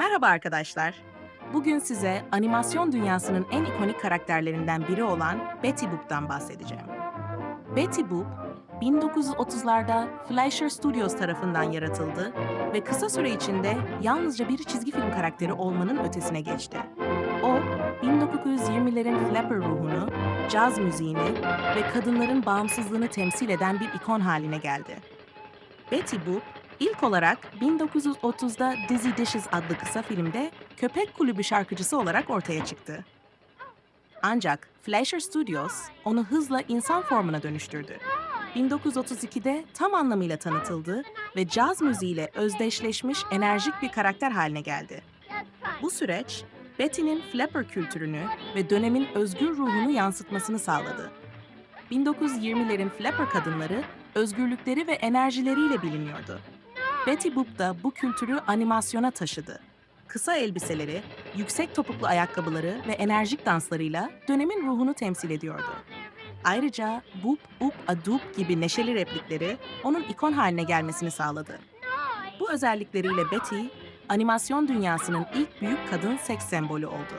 Merhaba arkadaşlar. Bugün size animasyon dünyasının en ikonik karakterlerinden biri olan Betty Boop'tan bahsedeceğim. Betty Boop, 1930'larda Fleischer Studios tarafından yaratıldı ve kısa süre içinde yalnızca bir çizgi film karakteri olmanın ötesine geçti. O, 1920'lerin flapper ruhunu, caz müziğini ve kadınların bağımsızlığını temsil eden bir ikon haline geldi. Betty Boop, ilk olarak 1930'da Dizzy Dishes adlı kısa filmde köpek kulübü şarkıcısı olarak ortaya çıktı. Ancak Fleischer Studios onu hızla insan formuna dönüştürdü. 1932'de tam anlamıyla tanıtıldı ve caz müziğiyle özdeşleşmiş enerjik bir karakter haline geldi. Bu süreç, Betty'nin flapper kültürünü ve dönemin özgür ruhunu yansıtmasını sağladı. 1920'lerin flapper kadınları özgürlükleri ve enerjileriyle biliniyordu. Betty Boop da bu kültürü animasyona taşıdı. Kısa elbiseleri, yüksek topuklu ayakkabıları ve enerjik danslarıyla dönemin ruhunu temsil ediyordu. Ayrıca Boop Oop a Doop gibi neşeli replikleri onun ikon haline gelmesini sağladı. Bu özellikleriyle Betty, animasyon dünyasının ilk büyük kadın seks sembolü oldu.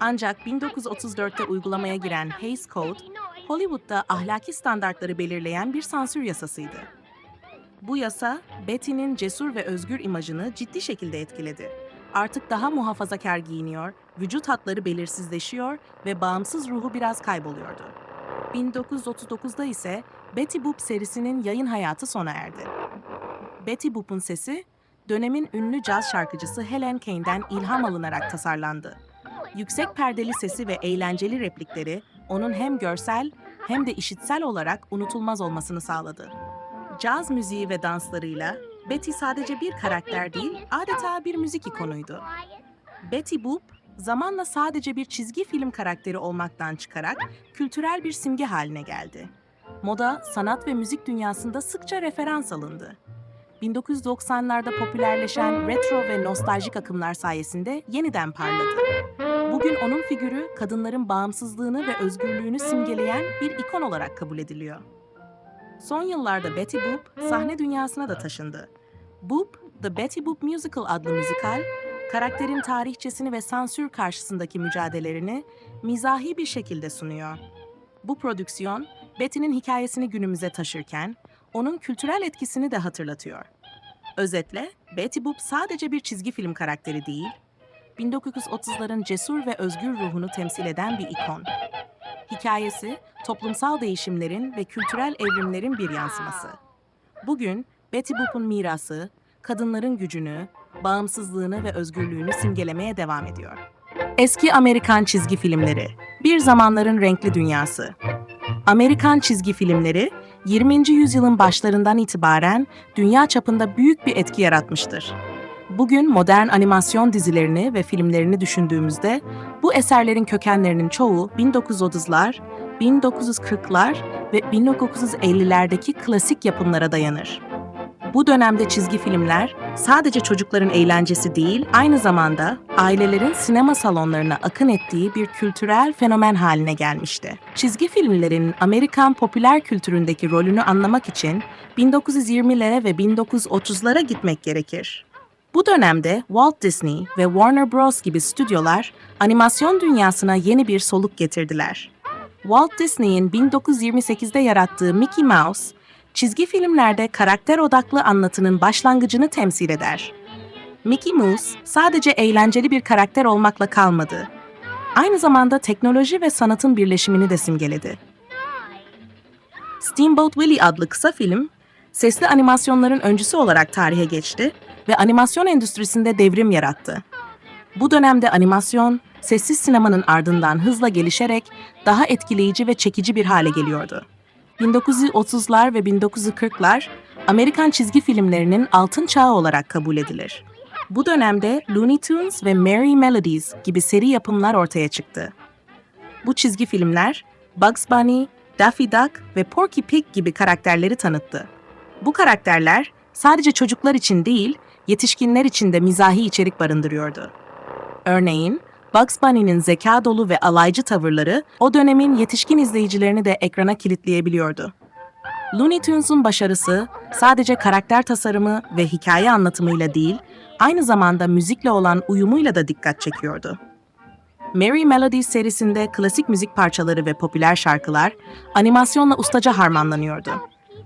Ancak 1934'te uygulamaya giren Hays Code, Hollywood'da ahlaki standartları belirleyen bir sansür yasasıydı. Bu yasa, Betty'nin cesur ve özgür imajını ciddi şekilde etkiledi. Artık daha muhafazakar giyiniyor, vücut hatları belirsizleşiyor ve bağımsız ruhu biraz kayboluyordu. 1939'da ise Betty Boop serisinin yayın hayatı sona erdi. Betty Boop'un sesi, dönemin ünlü caz şarkıcısı Helen Kane'den ilham alınarak tasarlandı. Yüksek perdeli sesi ve eğlenceli replikleri onun hem görsel hem de işitsel olarak unutulmaz olmasını sağladı. Caz müziği ve danslarıyla Betty sadece bir karakter değil, adeta bir müzik ikonuydu. Betty Boop, zamanla sadece bir çizgi film karakteri olmaktan çıkarak kültürel bir simge haline geldi. Moda, sanat ve müzik dünyasında sıkça referans alındı. 1990'larda popülerleşen retro ve nostaljik akımlar sayesinde yeniden parladı. Bugün onun figürü kadınların bağımsızlığını ve özgürlüğünü simgeleyen bir ikon olarak kabul ediliyor. Son yıllarda Betty Boop sahne dünyasına da taşındı. Boop, The Betty Boop Musical adlı müzikal, karakterin tarihçesini ve sansür karşısındaki mücadelelerini mizahi bir şekilde sunuyor. Bu prodüksiyon, Betty'nin hikayesini günümüze taşırken, onun kültürel etkisini de hatırlatıyor. Özetle, Betty Boop sadece bir çizgi film karakteri değil, 1930'ların cesur ve özgür ruhunu temsil eden bir ikon. Hikayesi, toplumsal değişimlerin ve kültürel evrimlerin bir yansıması. Bugün Betty Boop'un mirası, kadınların gücünü, bağımsızlığını ve özgürlüğünü simgelemeye devam ediyor. Eski Amerikan çizgi filmleri, bir zamanların renkli dünyası. Amerikan çizgi filmleri, 20. yüzyılın başlarından itibaren dünya çapında büyük bir etki yaratmıştır. Bugün modern animasyon dizilerini ve filmlerini düşündüğümüzde bu eserlerin kökenlerinin çoğu 1930'lar, 1940'lar ve 1950'lerdeki klasik yapımlara dayanır. Bu dönemde çizgi filmler sadece çocukların eğlencesi değil, aynı zamanda ailelerin sinema salonlarına akın ettiği bir kültürel fenomen haline gelmişti. Çizgi filmlerin Amerikan popüler kültüründeki rolünü anlamak için 1920'lere ve 1930'lara gitmek gerekir. Bu dönemde Walt Disney ve Warner Bros gibi stüdyolar animasyon dünyasına yeni bir soluk getirdiler. Walt Disney'in 1928'de yarattığı Mickey Mouse, çizgi filmlerde karakter odaklı anlatının başlangıcını temsil eder. Mickey Mouse sadece eğlenceli bir karakter olmakla kalmadı. Aynı zamanda teknoloji ve sanatın birleşimini de simgeledi. Steamboat Willie adlı kısa film, sesli animasyonların öncüsü olarak tarihe geçti ve animasyon endüstrisinde devrim yarattı. Bu dönemde animasyon, sessiz sinemanın ardından hızla gelişerek daha etkileyici ve çekici bir hale geliyordu. 1930'lar ve 1940'lar Amerikan çizgi filmlerinin altın çağı olarak kabul edilir. Bu dönemde Looney Tunes ve Merry Melodies gibi seri yapımlar ortaya çıktı. Bu çizgi filmler Bugs Bunny, Daffy Duck ve Porky Pig gibi karakterleri tanıttı. Bu karakterler sadece çocuklar için değil, yetişkinler için de mizahi içerik barındırıyordu. Örneğin, Bugs Bunny'nin zeka dolu ve alaycı tavırları o dönemin yetişkin izleyicilerini de ekrana kilitleyebiliyordu. Looney Tunes'un başarısı sadece karakter tasarımı ve hikaye anlatımıyla değil, aynı zamanda müzikle olan uyumuyla da dikkat çekiyordu. Merry Melodies serisinde klasik müzik parçaları ve popüler şarkılar animasyonla ustaca harmanlanıyordu.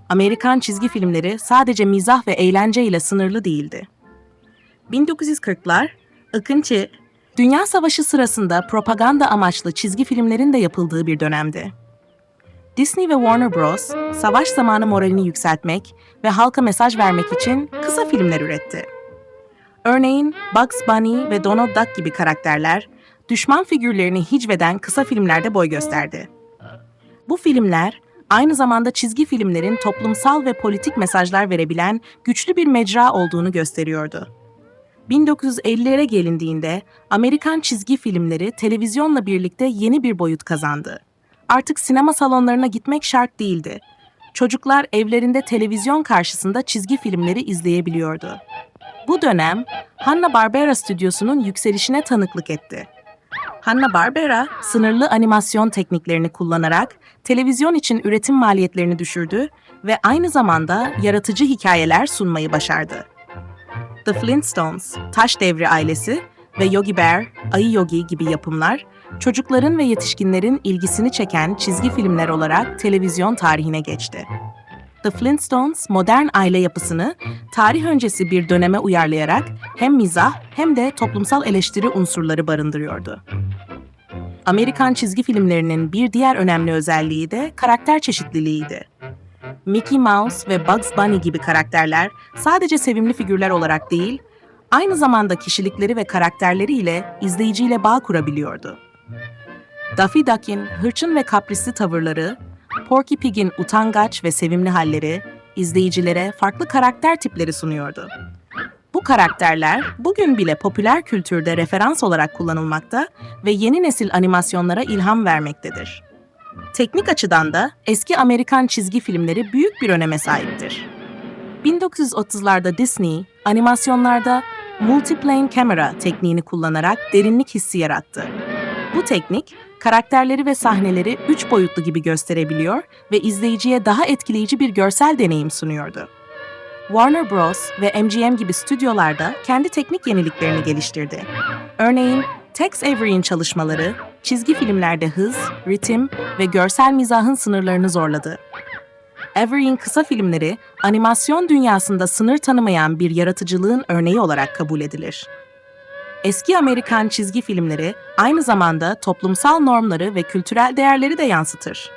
Amerikan çizgi filmleri sadece mizah ve eğlence ile sınırlı değildi. 1940'lar, Akıncı, Dünya Savaşı sırasında propaganda amaçlı çizgi filmlerin de yapıldığı bir dönemdi. Disney ve Warner Bros. savaş zamanı moralini yükseltmek ve halka mesaj vermek için kısa filmler üretti. Örneğin Bugs Bunny ve Donald Duck gibi karakterler düşman figürlerini hicveden kısa filmlerde boy gösterdi. Bu filmler aynı zamanda çizgi filmlerin toplumsal ve politik mesajlar verebilen güçlü bir mecra olduğunu gösteriyordu. 1950'lere gelindiğinde Amerikan çizgi filmleri televizyonla birlikte yeni bir boyut kazandı. Artık sinema salonlarına gitmek şart değildi. Çocuklar evlerinde televizyon karşısında çizgi filmleri izleyebiliyordu. Bu dönem Hanna-Barbera stüdyosunun yükselişine tanıklık etti. Hanna-Barbera, sınırlı animasyon tekniklerini kullanarak televizyon için üretim maliyetlerini düşürdü ve aynı zamanda yaratıcı hikayeler sunmayı başardı. The Flintstones, Taş Devri Ailesi ve Yogi Bear, Ayı Yogi gibi yapımlar, çocukların ve yetişkinlerin ilgisini çeken çizgi filmler olarak televizyon tarihine geçti. The Flintstones, modern aile yapısını tarih öncesi bir döneme uyarlayarak hem mizah hem de toplumsal eleştiri unsurları barındırıyordu. Amerikan çizgi filmlerinin bir diğer önemli özelliği de karakter çeşitliliğiydi. Mickey Mouse ve Bugs Bunny gibi karakterler sadece sevimli figürler olarak değil, aynı zamanda kişilikleri ve karakterleriyle izleyiciyle bağ kurabiliyordu. Daffy Duck'in hırçın ve kaprisli tavırları, Porky Pig'in utangaç ve sevimli halleri izleyicilere farklı karakter tipleri sunuyordu. Bu karakterler bugün bile popüler kültürde referans olarak kullanılmakta ve yeni nesil animasyonlara ilham vermektedir. Teknik açıdan da eski Amerikan çizgi filmleri büyük bir öneme sahiptir. 1930'larda Disney, animasyonlarda multiplane camera tekniğini kullanarak derinlik hissi yarattı. Bu teknik, karakterleri ve sahneleri üç boyutlu gibi gösterebiliyor ve izleyiciye daha etkileyici bir görsel deneyim sunuyordu. Warner Bros. ve MGM gibi stüdyolarda kendi teknik yeniliklerini geliştirdi. Örneğin Tex Avery'in çalışmaları, çizgi filmlerde hız, ritim ve görsel mizahın sınırlarını zorladı. Avery'in kısa filmleri, animasyon dünyasında sınır tanımayan bir yaratıcılığın örneği olarak kabul edilir. Eski Amerikan çizgi filmleri aynı zamanda toplumsal normları ve kültürel değerleri de yansıtır.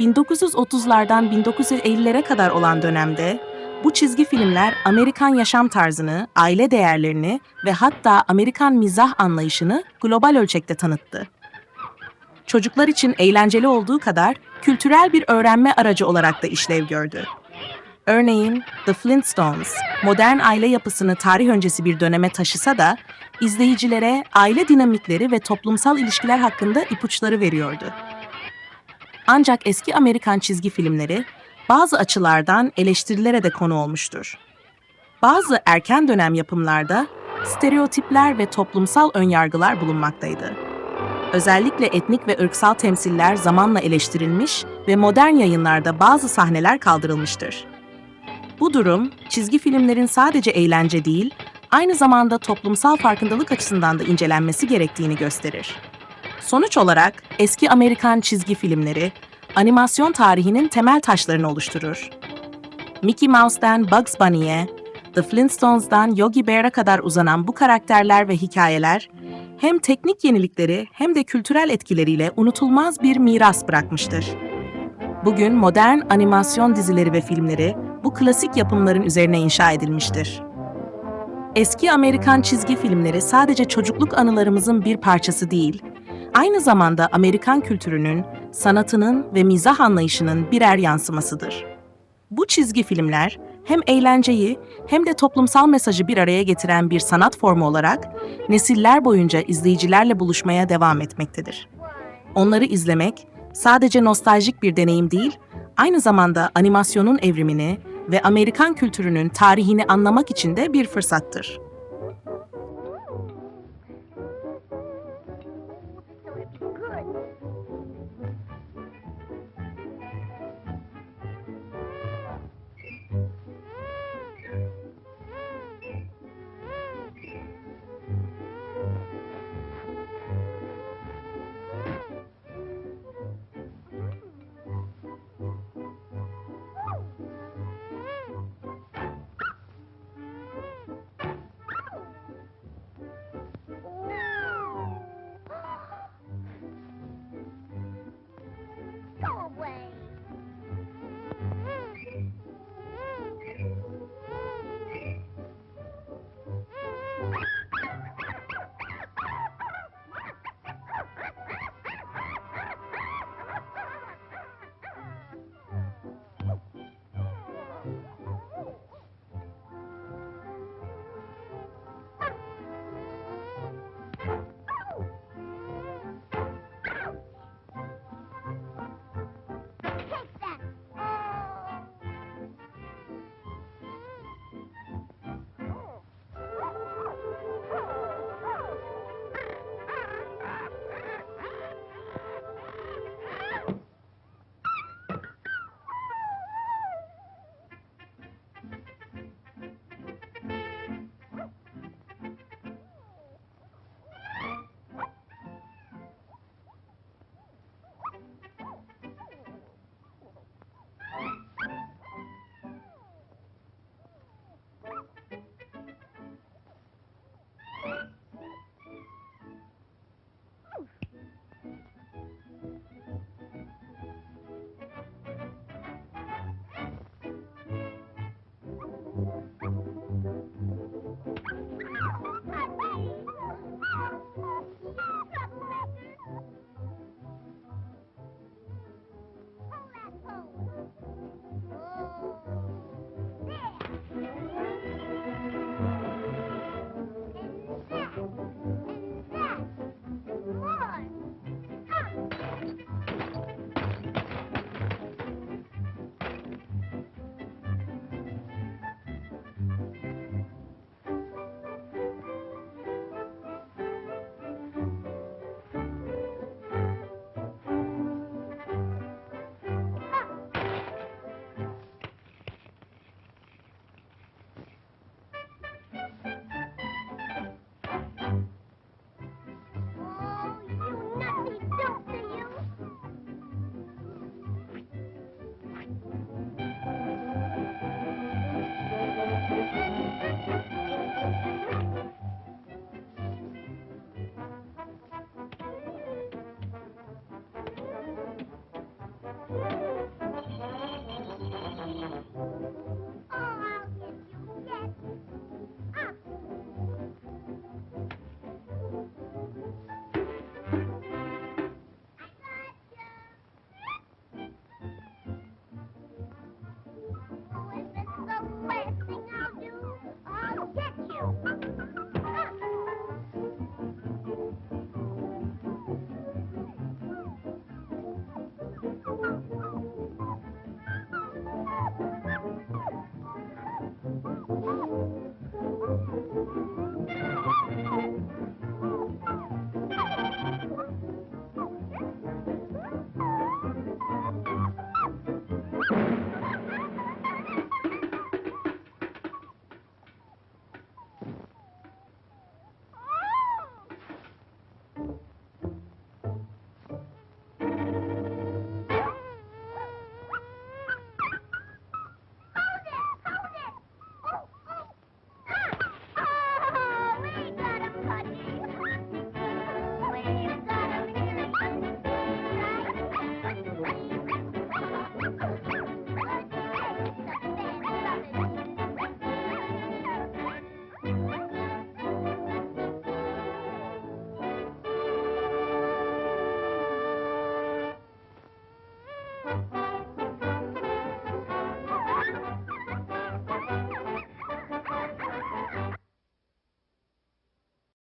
1930'lardan 1950'lere kadar olan dönemde bu çizgi filmler Amerikan yaşam tarzını, aile değerlerini ve hatta Amerikan mizah anlayışını global ölçekte tanıttı. Çocuklar için eğlenceli olduğu kadar kültürel bir öğrenme aracı olarak da işlev gördü. Örneğin The Flintstones, modern aile yapısını tarih öncesi bir döneme taşısa da izleyicilere aile dinamikleri ve toplumsal ilişkiler hakkında ipuçları veriyordu. Ancak eski Amerikan çizgi filmleri bazı açılardan eleştirilere de konu olmuştur. Bazı erken dönem yapımlarda stereotipler ve toplumsal önyargılar bulunmaktaydı. Özellikle etnik ve ırksal temsiller zamanla eleştirilmiş ve modern yayınlarda bazı sahneler kaldırılmıştır. Bu durum, çizgi filmlerin sadece eğlence değil, aynı zamanda toplumsal farkındalık açısından da incelenmesi gerektiğini gösterir. Sonuç olarak eski Amerikan çizgi filmleri animasyon tarihinin temel taşlarını oluşturur. Mickey Mouse'dan Bugs Bunny'e, The Flintstones'dan Yogi Bear'a kadar uzanan bu karakterler ve hikayeler hem teknik yenilikleri hem de kültürel etkileriyle unutulmaz bir miras bırakmıştır. Bugün modern animasyon dizileri ve filmleri bu klasik yapımların üzerine inşa edilmiştir. Eski Amerikan çizgi filmleri sadece çocukluk anılarımızın bir parçası değil, aynı zamanda Amerikan kültürünün, sanatının ve mizah anlayışının birer yansımasıdır. Bu çizgi filmler hem eğlenceyi hem de toplumsal mesajı bir araya getiren bir sanat formu olarak nesiller boyunca izleyicilerle buluşmaya devam etmektedir. Onları izlemek sadece nostaljik bir deneyim değil, aynı zamanda animasyonun evrimini ve Amerikan kültürünün tarihini anlamak için de bir fırsattır.